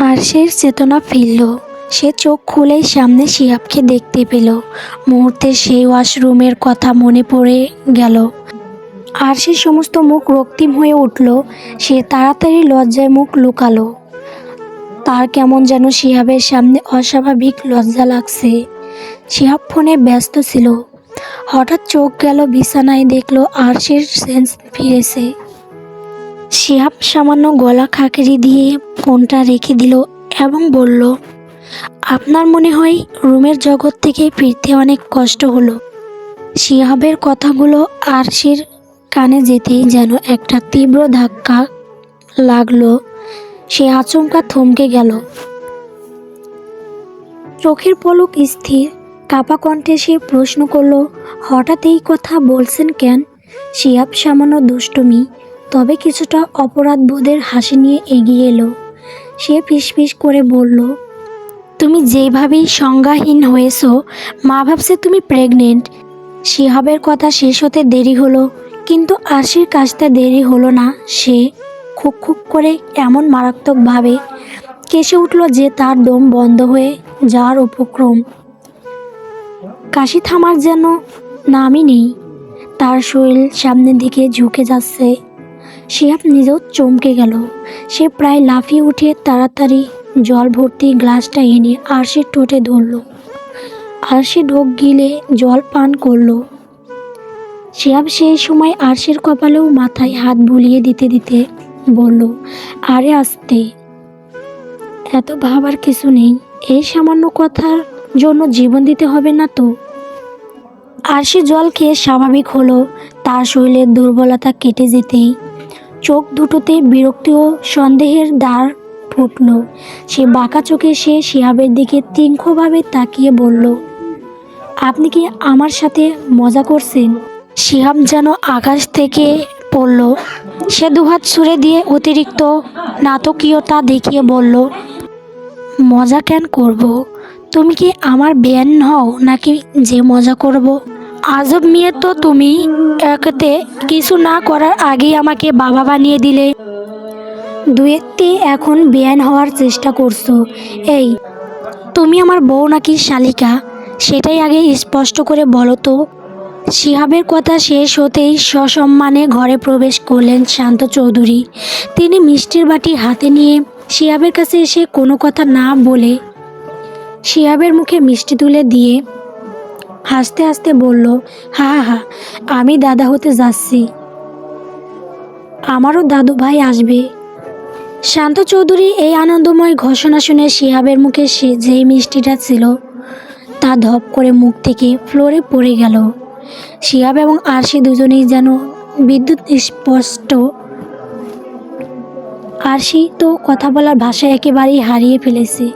আরশের চেতনা ফিরল। সে চোখ খুলেই সামনে শিহাবকে দেখতে পেল। মুহূর্তে সেই ওয়াশরুমের কথা মনে পড়ে গেল। আর সে সমস্ত মুখ রক্তিম হয়ে উঠল। সে তাড়াতাড়ি লজ্জায় মুখ লুকালো। তার কেমন যেন শিহাবের সামনে অস্বাভাবিক লজ্জা লাগছে। শিহাব ফোনে ব্যস্ত ছিল। হঠাৎ চোখ গেল বিছানায়, দেখল আরশের সেন্স ফিরেছে। শিহাব সামান্য গলা খাকড়ি দিয়ে ফোনটা রেখে দিল এবং বলল, আপনার মনে হয় রুমের জগৎ থেকে ফিরতে অনেক কষ্ট হলো। শিহাবের কথাগুলো আরশির কানে যেতেই যেন একটা তীব্র ধাক্কা লাগল। সে আচমকা থমকে গেল। চোখের পলক স্থির। কাপা কণ্ঠে সে প্রশ্ন করল, হঠাৎ এই কথা বলছেন কেন? শিয়াব সামান্য দুষ্টুমি তবে কিছুটা অপরাধবোধের হাসি নিয়ে এগিয়ে এলো। সে ফিসফিস করে বলল, তুমি যেভাবেই সংজ্ঞাহীন হয়েছো, মা ভাবছে তুমি প্রেগনেন্ট শিহাবের কথা শেষ হতে দেরি হলো, কিন্তু আশির কাজটা দেরি হলো না। সে খুক খুক করে এমন মারাত্মকভাবে কেসে উঠল যে তার দম বন্ধ হয়ে যাওয়ার উপক্রম। কাশি থামার যেন নামই নেই। তার শরীর সামনের দিকে ঝুঁকে যাচ্ছে। শিহাব নিজেও চমকে গেল। সে প্রায় লাফিয়ে উঠে তাড়াতাড়ি জল ভর্তি গ্লাসটা এনে আরশির ঠোঁটে ধরল। আরশি ঢোক গিলে জল পান করল। শিহাব সেই সময় আরশির কপালেও মাথায় হাত বুলিয়ে দিতে দিতে বলল, আরে আসতে। এত ভাবার কিছু নেই। এই সামান্য কথার জন্য জীবন দিতে হবে না তো? আরশি জল খেয়ে স্বাভাবিক হলো। তার শরীরের দুর্বলতা কেটে যেতেই চোখ দুটোতে বিরক্তি ও সন্দেহের দ্বার ফুটল। সে বাঁকা চোখে সে শিহাবের দিকে তীক্ষ্ণভাবে তাকিয়ে বলল, আপনি কি আমার সাথে মজা করছেন? শিহাব যেন আকাশ থেকে পড়ল। সে দুহাত ছুঁড়ে দিয়ে অতিরিক্ত নাটকীয়তা দেখিয়ে বলল, মজা কেন করব? তুমি কি আমার ব্যান হও নাকি যে মজা করব? আজব মেয়ে তো তুমি। একতে কিছু না করার আগেই আমাকে বাবা বানিয়ে দিলে। দুয়েতে এখন বেয়ান হওয়ার চেষ্টা করছ। এই, তুমি আমার বউ নাকি শালিকা? সেটাই আগে স্পষ্ট করে বলো তো। শিহাবের কথা শেষ হতেই সসম্মানে ঘরে প্রবেশ করলেন শান্ত চৌধুরী। তিনি মিষ্টির বাটি হাতে নিয়ে শিহাবের কাছে এসে কোনো কথা না বলে শিহাবের মুখে মিষ্টি তুলে দিয়ে হাসতে হাসতে বলল, হা হা আমি দাদা হতে যাচ্ছি। আমারও দাদু ভাই আসবে। শান্ত চৌধুরী এই আনন্দময় ঘোষণা শুনে শিহাবের মুখে সে যেই মিষ্টিটা ছিল, তা ধপ করে মুখ থেকে ফ্লোরে পড়ে গেল। শিহাব এবং আরশি দুজনেই যেন বিদ্যুৎ স্পষ্ট আরশি তো কথা বলার ভাষা একেবারেই হারিয়ে ফেলেছে।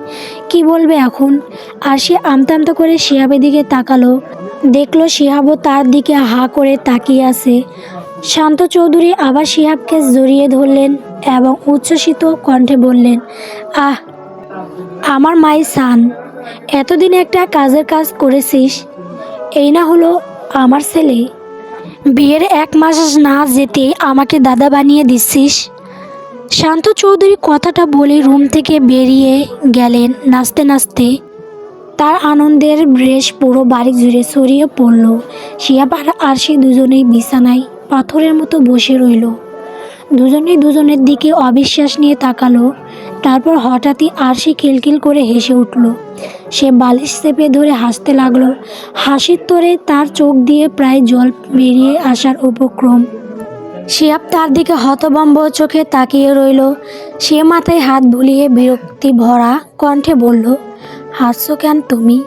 কি বলবে এখন? আরশি আমতা আমতা করে শিহাবের দিকে তাকালো। দেখল শিহাবও তার দিকে হা করে তাকিয়ে আছে। শান্ত চৌধুরী আবার শিহাবকে জড়িয়ে ধরলেন এবং উচ্ছ্বসিত কণ্ঠে বললেন, আহ, আমার মাই সান এতদিন একটা কাজের কাজ করেছিস, এই না হলো আমার ছেলে। বিয়ের এক মাস না যেতে আমাকে দাদা বানিয়ে দিচ্ছিস। শান্ত চৌধুরী কথাটা বলে রুম থেকে বেরিয়ে গেলেন নাচতে নাচতে। তার আনন্দের ব্রেশ পুরো বাড়ি জুড়ে ছড়িয়ে পড়ল। শিয়া আর আরশি দুজনেই বিছানায় পাথরের মতো বসে রইল। দুজনেই দুজনের দিকে অবিশ্বাস নিয়ে তাকালো। তারপর হঠাৎই আরশি খিলখিল করে হেসে উঠল। সে বালিশ চেপে ধরে হাসতে লাগল। হাসির তোরে তার চোখ দিয়ে প্রায় জল বেরিয়ে আসার উপক্রম। শিয়াব তার দিকে হতবম্ব চোখে তাকিয়ে রইল। সে মাথায় হাত বুলিয়ে বিরক্তি ভরা কণ্ঠে বলল, হাসছো কেন তুমি?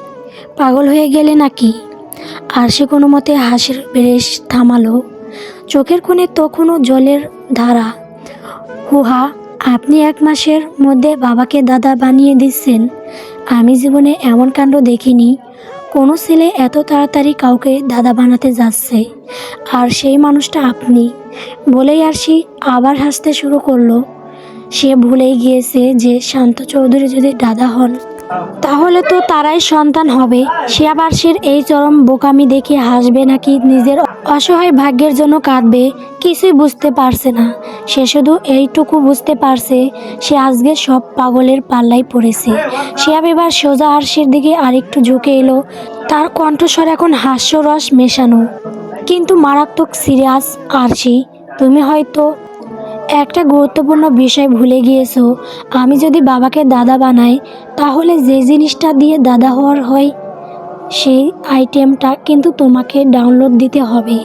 পাগল হয়ে গেলে নাকি? আর সে কোনো মতে হাসির বেশ থামালো। চোখের কোণে তখনও জলের ধারা। হুহা, আপনি এক মাসের মধ্যে বাবাকে দাদা বানিয়ে দিচ্ছেন। আমি জীবনে এমন কাণ্ড দেখিনি। কোনো ছেলে এত তাড়াতাড়ি কাউকে দাদা বানাতে যাচ্ছে? আর সেই মানুষটা আপনি? বলেই আর সে আবার হাসতে শুরু করল। সে ভুলেই গিয়েছে যে শান্ত চৌধুরী যদি দাদা হন, তাহলে তো তারাই সন্তান হবে। সে আবার সে এই চরম বোকামি দেখে হাসবে নাকি নিজের অসহায় ভাগ্যের জন্য কাঁদবে, কিছুই বুঝতে পারছে না। সে শুধু এইটুকু বুঝতে পারছে, সে আজকে সব পাগলের পাল্লায় পড়েছে। শিয়াব এবার সোজা আরশির দিকে আরেকটু ঝুঁকে এলো। তার কণ্ঠস্বর এখন হাস্যরস মেশানো। কিন্তু মারাত্মক সিরিয়াস আরশি, তুমি হয়তো একটা গুরুত্বপূর্ণ বিষয় ভুলে গিয়েছো। আমি যদি বাবাকে দাদা বানাই, তাহলে যে জিনিসটা দিয়ে দাদা হওয়ার হয় সেই আইটেমটা কিন্তু তোমাকে ডাউনলোড দিতে হবে।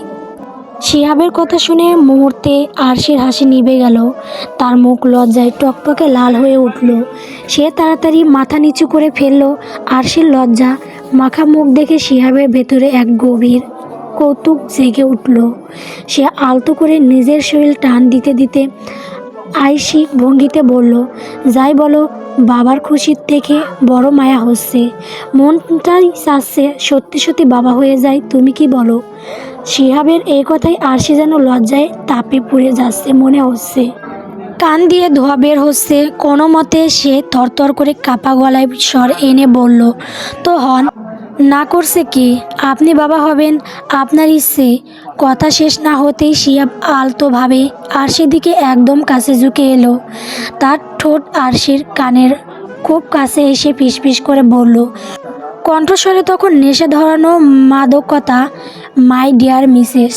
শিহাবের কথা শুনে মুহূর্তে আরশির হাসি নিভে গেল। তার মুখ লজ্জায় টকটকে লাল হয়ে উঠল। সে তাড়াতাড়ি মাথা নিচু করে ফেলল। আরশির লজ্জা মাখা মুখ দেখে শিহাবের ভেতরে এক গভীর কৌতুক জেগে উঠল। সে আলতো করে নিজের শরীর টান দিতে দিতে আইসিক ভঙ্গিতে বলল, যাই বলো, বাবার খুশির থেকে বড় মায়া হচ্ছে। মনটাই চাচ্ছে সত্যি সত্যি বাবা হয়ে যায়, তুমি কি বলো? শিহাবের এই কথাই আরশি যেন লজ্জায় তাপে পুড়ে যাচ্ছে, মনে হচ্ছে। কান দিয়ে ধোয়া বের হচ্ছে, কোনো মতে সে থরথর করে কাপা গলায় স্বর এনে বলল, তো হন না করছে কি? আপনি বাবা হবেন আপনার ইচ্ছে কথা শেষ না হতেই শিয়াব আলতোভাবে আরশির দিকে একদম কাছে ঝুঁকে এলো। তার ঠোঁট আরশির কানের খুব কাছে এসে ফিসফিস করে বলল, কণ্ঠস্বরে তখন নেশা ধরানো মাদকতা, মাই ডিয়ার মিসেস।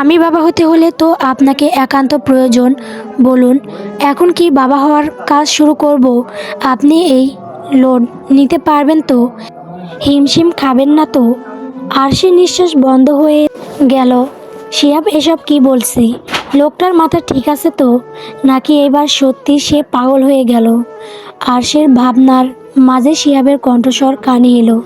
আমি বাবা হতে হলে তো আপনাকে একান্ত প্রয়োজন। বলুন, এখন কি বাবা হওয়ার কাজ শুরু করব? আপনি এই লোড নিতে পারবেন তো? হিমশিম খাবেন না তো? আরশির নিঃশ্বাস বন্ধ হয়ে গেল। শিয়াব, এসব কি বলছি? লোকটার মাথা ঠিক আছে তো? নাকি এবার সত্যি সে পাগল হয়ে গেল? আরশের ভাবনার মাঝে শিয়াবের কণ্ঠস্বর কানে এলো।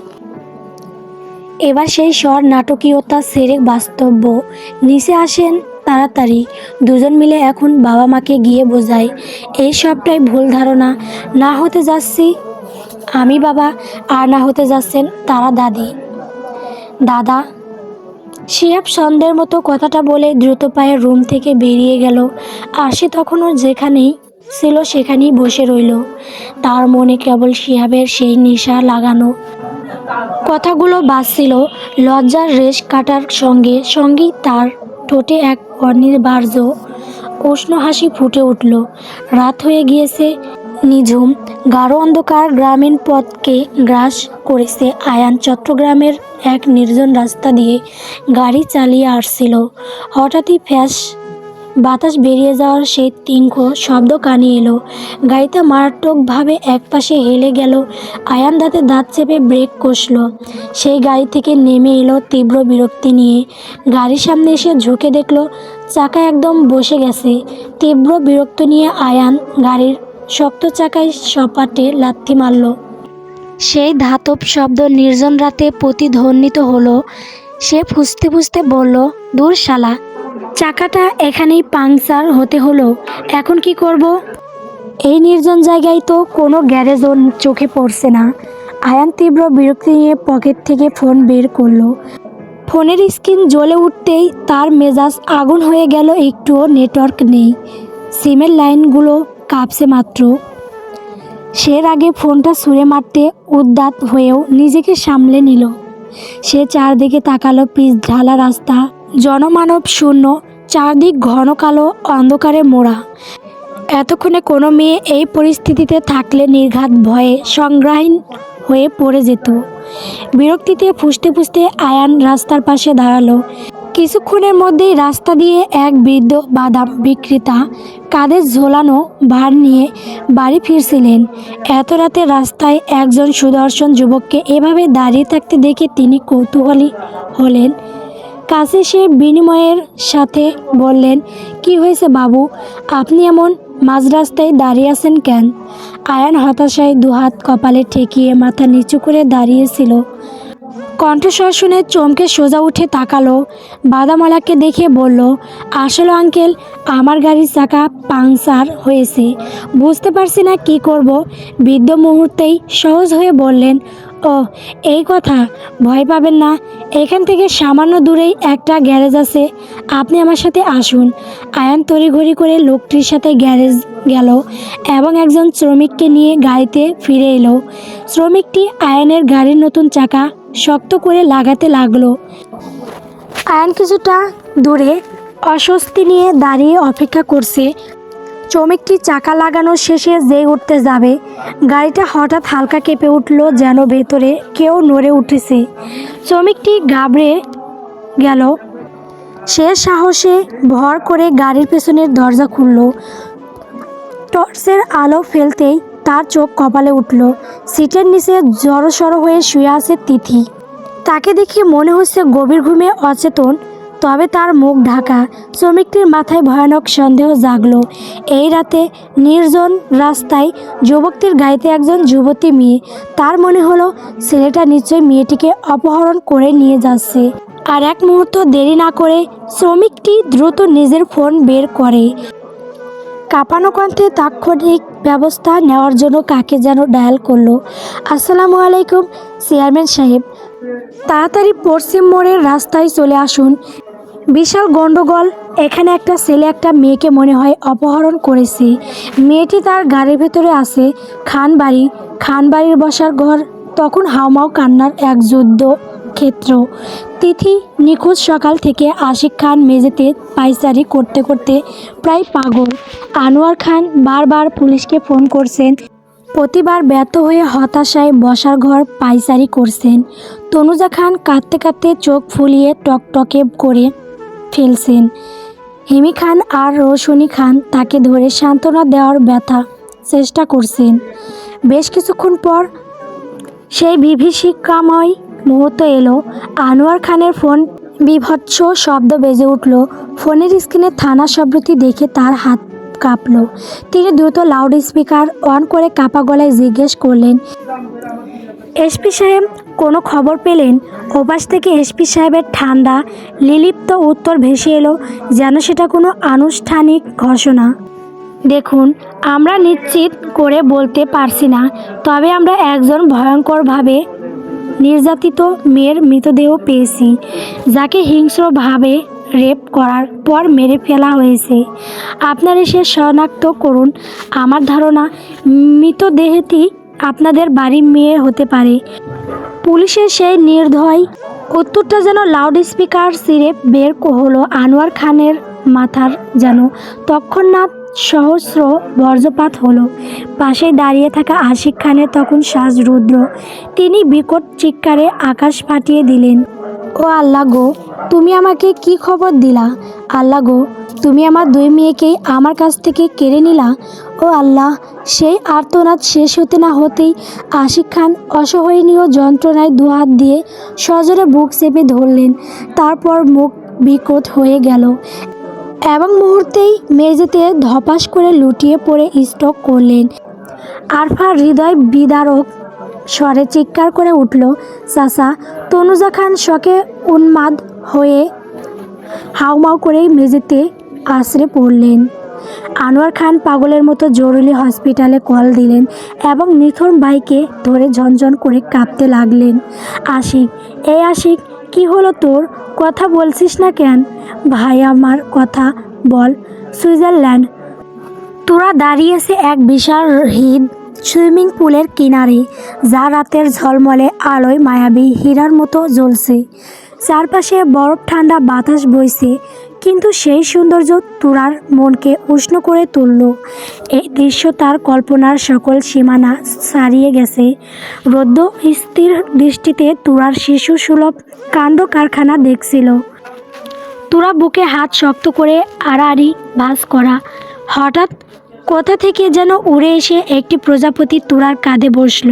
এবার সেই স্বর নাটকীয়তা সেরে বাস্তব্য। নিচে আসেন তাড়াতাড়ি। দুজন মিলে এখন বাবা মাকে গিয়ে বোঝায়, এই সবটাই ভুল ধারণা। না হতে যাচ্ছি আমি বাবা, আর না হতে যাচ্ছেন তারা দাদি। দাদা, শিয়াব সন্ধ্যের মতো কথাটা বলে দ্রুত পায়ে রুম থেকে বেরিয়ে গেল। আর সে তখনও যেখানেই ছিল সেখানেই বসে রইল। তার মনে কেবল শিয়াবের সেই নেশা লাগানো। কথাগুলো বাজছিল লজ্জার রেশ কাটার সঙ্গে, সঙ্গেই তার ঠোঁটে এক অনিবার্য, উষ্ণ হাসি ফুটে উঠল। রাত হয়ে গিয়েছে নিঝুম গাঢ় অন্ধকার গ্রামীণ পথকে গ্রাস করেছে আয়ান। চট্টগ্রামের এক নির্জন রাস্তা দিয়ে গাড়ি চালিয়ে আসছিল। হঠাৎই ফ্যাস বাতাস বেরিয়ে যাওয়ার সেই তিঙ্খ শব্দ কানে এলো। গাড়িটা মারাত্মকভাবে একপাশে হেলে গেল। আয়ান দাঁতে দাঁত চেপে ব্রেক কষল। সেই গাড়ি থেকে নেমে এলো তীব্র বিরক্তি নিয়ে। গাড়ির সামনে এসে ঝুঁকে দেখল, চাকা একদম বসে গেছে। তীব্র বিরক্ত নিয়ে আয়ান গাড়ির শক্ত চাকায় সপাটে লাথি মারল। সেই ধাতব শব্দ নির্জন রাতে প্রতিধ্বনিত হলো। সে ফুসতে ফুসতে বলল, দূর শালা, চাকাটা এখানেই পাংচার হতে হলো, এখন কি করব? এই নির্জন জায়গায় তো কোনো গ্যারেজও চোখে পড়ছে না। আয়ান তীব্র বিরক্তি নিয়ে পকেট থেকে ফোন বের করল। ফোনের স্ক্রিন জ্বলে উঠতেই তার মেজাজ আগুন হয়ে গেল, একটুও নেটওয়ার্ক নেই। সিমের লাইনগুলো কাঁপছে মাত্র। সের আগে ফোনটা ছুঁড়ে মারতে উদ্দাত হয়েও নিজেকে সামলে নিল। সে চারদিকে তাকালো পিচ ঢালা রাস্তা, জনমানব শূন্য, চারদিক ঘন কালো অন্ধকারে মোড়া। এতক্ষণে কোনো মেয়ে এই পরিস্থিতিতে থাকলে নির্ঘাত ভয়ে সংগ্রাহীন হয়ে পড়ে যেত। বিরক্তিতে ফুসতে ফুসতে আয়ান রাস্তার পাশে দাঁড়াল। কিছুক্ষণের মধ্যেই রাস্তা দিয়ে এক বৃদ্ধ বাদাম বিক্রেতা কাঁধে ঝোলানো ভার নিয়ে বাড়ি ফিরছিলেন। এত রাতে রাস্তায় একজন সুদর্শন যুবককে এভাবে দাঁড়িয়ে থাকতে দেখে তিনি কৌতূহলী হলেন। কাছে সে বিনিময়ের সাথে বললেন, কি হয়েছে বাবু? আপনি এমন মাঝ রাস্তায় দাঁড়িয়ে আছেন কেন? আয়ান হতাশায় দুহাত কপালে ঠেকিয়ে মাথা নিচু করে দাঁড়িয়েছিল। কণ্ঠস্বর শুনে চমকে সোজা উঠে তাকালো। বাদামালাকে দেখে বলল, আসলে আঙ্কেল, আমার গাড়ির চাকা পাংচার হয়েছে। বুঝতে পারছি না কি করব। বৃদ্ধ মুহূর্তেই সহজ হয়ে বললেন ও এই কথা, ভয় পাবেন না। এখান থেকে সামান্য দূরেই একটা গ্যারেজ আছে। আপনি আমার সাথে আসুন। আয়ান তড়িঘড়ি করে লোকটির সাথে গ্যারেজ গেল এবং একজন শ্রমিককে নিয়ে গাড়িতে ফিরে এলো। শ্রমিকটি আয়নের গাড়ির নতুন চাকা শক্ত করে লাগাতে লাগল। আয়ন কিছুটা দূরে অস্বস্তি নিয়ে দাঁড়িয়ে অপেক্ষা করছে। চমকটি চাকা লাগানো শেষে যেই উঠতে যাবে। গাড়িটা হঠাৎ হালকা কেঁপে উঠল যেন ভেতরে কেউ নড়ে উঠেছে। চমকটি ঘাবড়ে গেল। সে সাহসে ভর করে গাড়ির পেছনের দরজা খুলল। টর্চের আলো ফেলতেই তার চোখ কপালে উঠল। সিটের নিচে জড়সড় হয়ে শুয়ে আছে তিথি। তাকে দেখে মনে হচ্ছে গভীর ঘুমে অচেতন, তবে তার মুখ ঢাকা। শ্রমিকটির মাথায় ভয়ানক সন্দেহ জাগলো। এই রাতে নির্জন রাস্তায় যুবকটির গাড়িতে একজন যুবতী মেয়ে। তার মনে হলো ছেলেটা নিশ্চয়ই মেয়েটিকে অপহরণ করে নিয়ে যাচ্ছে। আর এক মুহূর্ত দেরি না করে শ্রমিকটি দ্রুত নিজের ফোন বের করে। কাঁপানো কণ্ঠে তাৎক্ষণিক ব্যবস্থা নেওয়ার জন্য কাকে যেন ডায়াল করল। আসসালামু আলাইকুম, চেয়ারম্যান সাহেব। তাড়াতাড়ি পশ্চিম মোড়ের রাস্তায় চলে আসুন। বিশাল গন্ডগোল, এখানে একটা ছেলে একটা মেয়েকে মনে হয় অপহরণ করেছে। মেয়েটি তার গাড়ির ভেতরে আছে, খানবাড়ি। খানবাড়ির বসার ঘর, তখন হাউমাউ কান্নার এক যুদ্ধ। ক্ষেত্র। তিথি নিখোঁজ সকাল থেকে আশিক খান মেঝেতে পাইচারি করতে করতে প্রায় পাগল। আনোয়ার খান বারবার পুলিশকে ফোন করছেন। প্রতিবার ব্যর্থ হয়ে হতাশায় বসার ঘর পাইচারি করছেন। তনুজা খান কাঁদতে কাঁদতে চোখ ফুলিয়ে টকটকে করে ফেলছেন। হেমি খান আর রোশনী খান তাকে ধরে সান্ত্বনা দেওয়ার ব্যথা চেষ্টা করছেন। বেশ কিছুক্ষণ পর সেই বিভীষিকাময় মুহূর্ত এলো। আনোয়ার খানের ফোন বিভৎস শব্দ বেজে উঠল। ফোনের স্ক্রিনে থানা শব্দটি দেখে তার হাত কাঁপল। তিনি দ্রুত লাউড স্পিকার অন করে কাপা গলায় জিজ্ঞেস করলেন, এসপি সাহেব, কোনো খবর পেলেন? ওপাশ থেকে এসপি সাহেবের ঠান্ডা, লিলিপ্ত উত্তর ভেসে এলো যেন সেটা কোনো আনুষ্ঠানিক ঘোষণা। দেখুন, আমরা নিশ্চিত করে বলতে পারছি না, তবে আমরা একজন ভয়ঙ্করভাবে নির্যাতিত মেয়ের মৃতদেহ পেয়েছি, যাকে হিংস্রভাবে রেপ করার পর মেরে ফেলা হয়েছে। আপনার এসে শনাক্ত করুন। আমার ধারণা, মৃতদেহটি আপনাদের বাড়ির মেয়ে হতে পারে। পুলিশের সেই নির্দয় উত্তরটা যেন লাউড স্পিকার সিরে বের হলো আনোয়ার খানের মাথার যেন। তৎক্ষণাৎ সহস্র বর্জ্যপাত হলো। পাশে দাঁড়িয়ে থাকা আশিক খানের তখন শ্বাস রুদ্র। তিনি বিকট চিৎকারে আকাশ ফাটিয়ে দিলেন, ও আল্লাহ গো, তুমি আমাকে কি খবর দিলা? আল্লাহ গো, তুমি আমার দুই মেয়েকেই আমার কাছ থেকে কেড়ে নিলা? ও আল্লাহ, সেই আর্তনাদ শেষ হতে না হতেই আশিক খান অসহনীয় যন্ত্রণায় দুহাত দিয়ে সজোরে বুক চেপে ধরলেন। তারপর মুখ বিকট হয়ে গেল। এবং মুহূর্তেই মেঝেতে ধপাস করে লুটিয়ে পড়ে স্টক করলেন। আরফার হৃদয় বিদারক স্বরে চিৎকার করে উঠল, চাচা, তনুজা খান শকে উন্মাদ হয়ে হাউমাউ করে মেঝেতে আশ্রে পড়লেন। আনোয়ার খান পাগলের মতো জরুরি হসপিটালে কল দিলেন এবং নিথর ভাইকে ধরে ঝনঝন করে কাঁপতে লাগলেন। আশিক, এই আশিক কি হলো তোর? কথা বলছিস না কেন? ভাই, আমার কথা বল। সুইজারল্যান্ড। তোরা দাঁড়িয়েছে এক বিশাল হ্রদ সুইমিং পুলের কিনারে, যা রাতের ঝলমলে আলোয় মায়াবী হীরার মতো জ্বলছে। চারপাশে বরফ ঠান্ডা বাতাস বইছে। কিন্তু সেই সৌন্দর্য তুরার মনকে উষ্ণ করে তুলল। এই দৃশ্য তার কল্পনার সকল সীমানা ছাড়িয়ে গেছে। রৌদ্র স্থির দৃষ্টিতে তুরার শিশু সুলভ কাণ্ড কারখানা দেখছিল। তুরা বুকে হাত শক্ত করে আড়াআড়ি বাস করা। হঠাৎ কোথা থেকে যেন উড়ে এসে একটি প্রজাপতি তুরার কাঁধে বসল।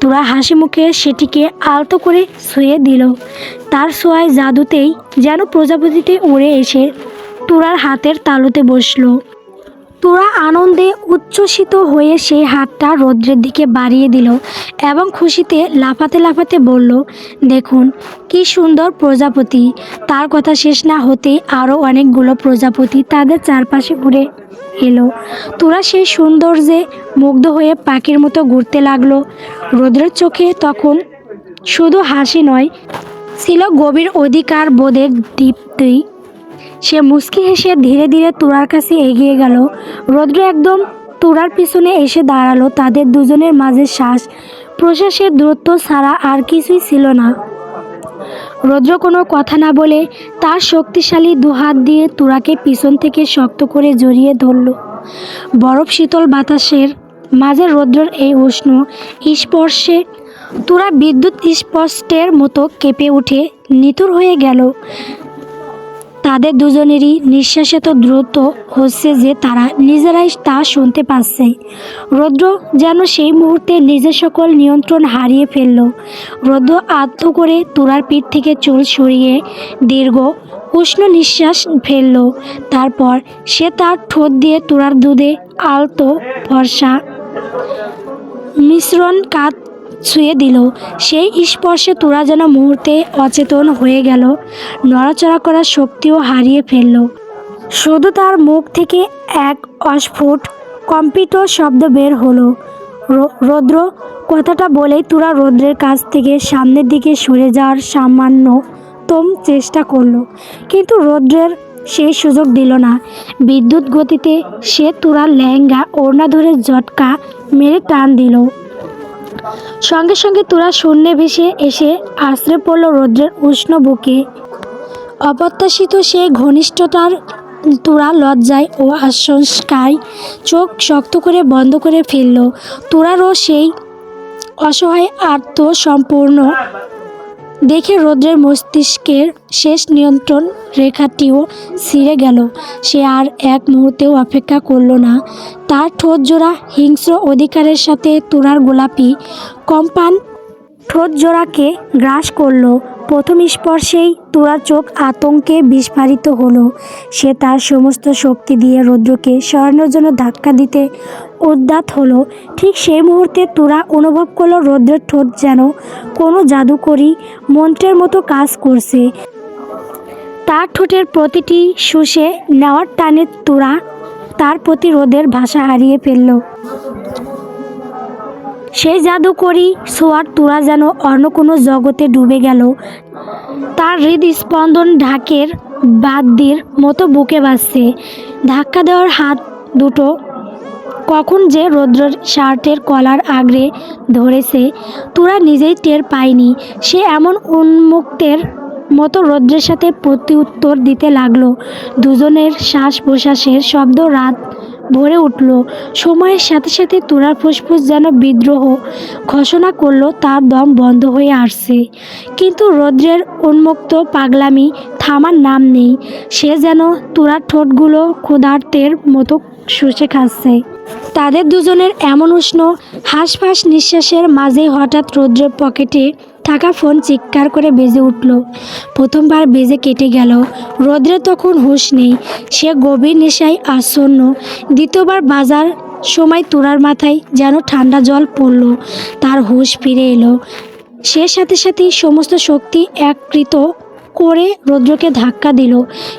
তুরা হাসি মুখে সেটিকে আলতো করে শুয়ে দিল। তার ছোঁয়ায় জাদুতেই যেন প্রজাপতিতে উড়ে এসে তুরার হাতের তালুতে বসল। তোরা আনন্দে উচ্ছ্বসিত হয়ে সেই হাতটা রৌদ্রের দিকে বাড়িয়ে দিল এবং খুশিতে লাফাতে লাফাতে বলল, দেখুন, কি সুন্দর প্রজাপতি। তার কথা শেষ না হতেই আরও অনেকগুলো প্রজাপতি তাদের চারপাশে ঘুরে এলো। তোরা সেই সৌন্দর্যে মুগ্ধ হয়ে পাখির মতো ঘুরতে লাগল। রৌদ্রের চোখে তখন শুধু হাসি নয়, ছিল গভীর অধিকার বোধের দীপ্তি। সে মুচকি হেসে ধীরে ধীরে তুরার কাছে এগিয়ে গেল। রৌদ্র একদম তুরার পিছনে এসে দাঁড়াল। তাদের দুজনের মাঝে শ্বাস প্রশ্বাসের দূরত্ব ছাড়া আর কিছুই ছিল না। রৌদ্র কোনো কথা না বলে তার শক্তিশালী দুহাত দিয়ে তুরাকে পিছন থেকে শক্ত করে জড়িয়ে ধরল। বরফ শীতল বাতাসের মাঝে রৌদ্রর এই উষ্ণ স্পর্শে তোরা বিদ্যুৎ স্পষ্টের মতো কেঁপে উঠে নিতুর হয়ে গেল। তাদের দুজনেরই নিঃশ্বাস এত দ্রুত হচ্ছে যে তারা নিজেরাই তা শুনতে পাচ্ছে। রৌদ্র যেন সেই মুহূর্তে নিজের সকল নিয়ন্ত্রণ হারিয়ে ফেলল। রৌদ্র আত্ম করে তুরার পিঠ থেকে চুল সরিয়ে দীর্ঘ, উষ্ণ নিঃশ্বাস ফেলল। তারপর সে তার ঠোঁট দিয়ে তুরার দুধে আলতো ভরসা মিশ্রণ কাত ছুঁয়ে দিল। সেই স্পর্শে তোরা যেন মুহূর্তে অচেতন হয়ে গেল। নড়াচড়া করার শক্তিও হারিয়ে ফেলল। শুধু তার মুখ থেকে এক অস্ফুট, কম্পিত শব্দ বের হলো। রৌদ্র, কথাটা বলেই তোরা রৌদ্রের কাছ থেকে সামনের দিকে সরে যাওয়ার সামান্য তম চেষ্টা করল। কিন্তু রৌদ্রের সেই সুযোগ দিল না। বিদ্যুৎ গতিতে সে তুরার লেহেঙ্গা ওড়না ধরে জটকা মেরে টান দিল। সঙ্গে সঙ্গে তোরা শূন্যে ভেসে এসে আশ্রে পড়ল রৌদ্রের উষ্ণ বুকে। অপ্রত্যাশিত সেই ঘনিষ্ঠতার তোরা লজ্জায় ও আশঙ্কায় চোখ শক্ত করে বন্ধ করে ফেলল। তোরারও সেই অসহায় আত্মসম্পূর্ণ দেখে রৌদ্রের মস্তিষ্কের শেষ নিয়ন্ত্রণ রেখাটিও ছিঁড়ে গেল। সে আর এক মুহূর্তেও অপেক্ষা করল না। তার ঠোঁট জোড়া হিংস্র অধিকারের সাথে তুরার গোলাপি। কম্পান ঠোঁট জোড়াকে গ্রাস করল। প্রথম স্পর্শেই তুরার চোখ আতঙ্কে বিস্ফারিত হলো। সে তার সমস্ত শক্তি দিয়ে রৌদ্রকে সরানোর জন্য ধাক্কা দিতে উদ্যাত হলো। ঠিক সেই মুহূর্তে তুরা অনুভব করল রৌদ্রের ঠোঁট যেন কোনো জাদুকরী মন্ত্রের মতো কাজ করছে। তার ঠোঁটের প্রতিটি শুষে নেওয়ার টানে তুরা তার প্রতি রোদের ভাষা হারিয়ে ফেলল। সেই জাদুকরী সোয়ার তোরা যেন অন্য কোনো জগতে ডুবে গেল। তার হৃদস্পন্দন ঢাকের বাদ্যির মতো বুকে বাজছে। ধাক্কা দেওয়ার হাত দুটো কখন যে রৌদ্রের শার্টের কলার আগড়ে ধরেছে, তোরা নিজেই টের পায়নি। সে এমন উন্মুক্তের মতো রৌদ্রের সাথে প্রত্যুত্তর দিতে লাগল। দুজনের শ্বাস প্রশ্বাসের শব্দ রাত ভরে উঠল। সময়ের সাথে সাথে তোরার ফুসফুস যেন বিদ্রোহ ঘোষণা করল, তার দম বন্ধ হয়ে আসছে। কিন্তু রৌদ্রের উন্মুক্ত পাগলামি থামার নাম নেই। সে যেন তোরার ঠোঁটগুলো ক্ষুধার্তের মতো শুষে খাচ্ছে। তাদের দুজনের এমন উষ্ণ হাঁসফাঁস নিঃশ্বাসের মাঝে হঠাৎ রৌদ্রের পকেটে থাকা ফোন চিৎকার করে বেজে উঠল। প্রথমবার বেজে কেটে গেল। রৌদ্রে তখন হুঁশ নেই। সে গভীর নেশায় আচ্ছন্ন দ্বিতীয়বার বাজার সময় তুরার মাথায় যেন ঠান্ডা জল পড়ল। তার হুঁশ ফিরে এলো। সে সাথে সাথেই সমস্ত শক্তি এককৃত করে রৌদ্রকে ধাক্কা দিল।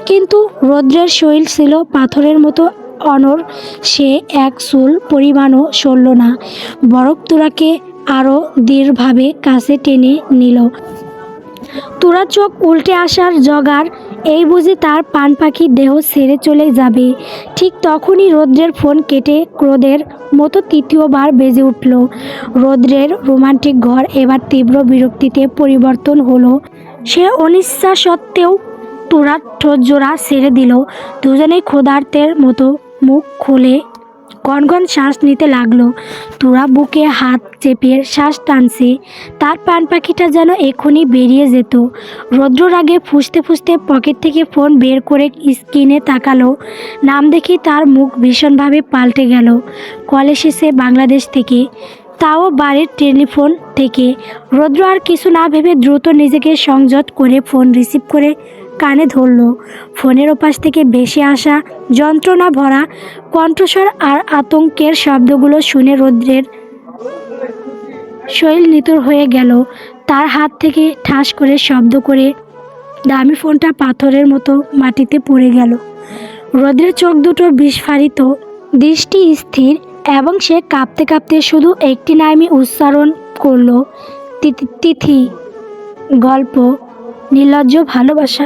কিন্তু রৌদ্রের শরীর ছিল পাথরের মতো অনর সে এক চুল পরিমাণও সরল না। বরফ তুরাকে আরও দৃঢ়ভাবে কাছে টেনে নিল। তোরা চোখ উল্টে আসার জগার এই বুঝি তার পান পাখির দেহ ছেড়ে চলে যাবে। ঠিক তখনই রৌদ্রের ফোন কেটে ক্রোধের মতো তৃতীয়বার বেজে উঠল। রৌদ্রের রোমান্টিক ঘর এবার তীব্র বিরক্তিতে পরিবর্তন হলো। সে অনিচ্ছা সত্ত্বেও তুরার ঠোঁট জোড়া ছেড়ে দিল। দুজনেই ক্ষুধার্তের মতো মুখ খুলে গনগন শ্বাস নিতে লাগল। তুরা বুকে হাত চেপে শ্বাস টানছে। তার পান পাখিটা যেন এখনই বেরিয়ে যেত। রৌদ্র রাগে ফুসতে ফুসতে পকেট থেকে ফোন বের করে স্ক্রিনে তাকালো। নাম দেখে তার মুখ ভীষণভাবে পাল্টে গেল। কল এসেছে বাংলাদেশ থেকে। তাও বাড়ির টেলিফোন থেকে। রৌদ্র আর কিছু না ভেবে দ্রুত নিজেকে সংযত করে ফোন রিসিভ করে কানে ধরল। ফোনের ওপাশ থেকে ভেসে আসা যন্ত্রণা ভরা কণ্ঠস্বর আর আতঙ্কের শব্দগুলো শুনে রৌদ্রের শরীর নিতর হয়ে গেল। তার হাত থেকে ঠাস করে শব্দ করে দামি ফোনটা পাথরের মতো মাটিতে পড়ে গেল। রৌদ্রের চোখ দুটো বিস্ফারিত, দৃষ্টি স্থির এবং সে কাঁপতে কাঁপতে শুধু একটি নামই উচ্চারণ করল তিথি, গল্প, নির্লজ্জ ভালোবাসা।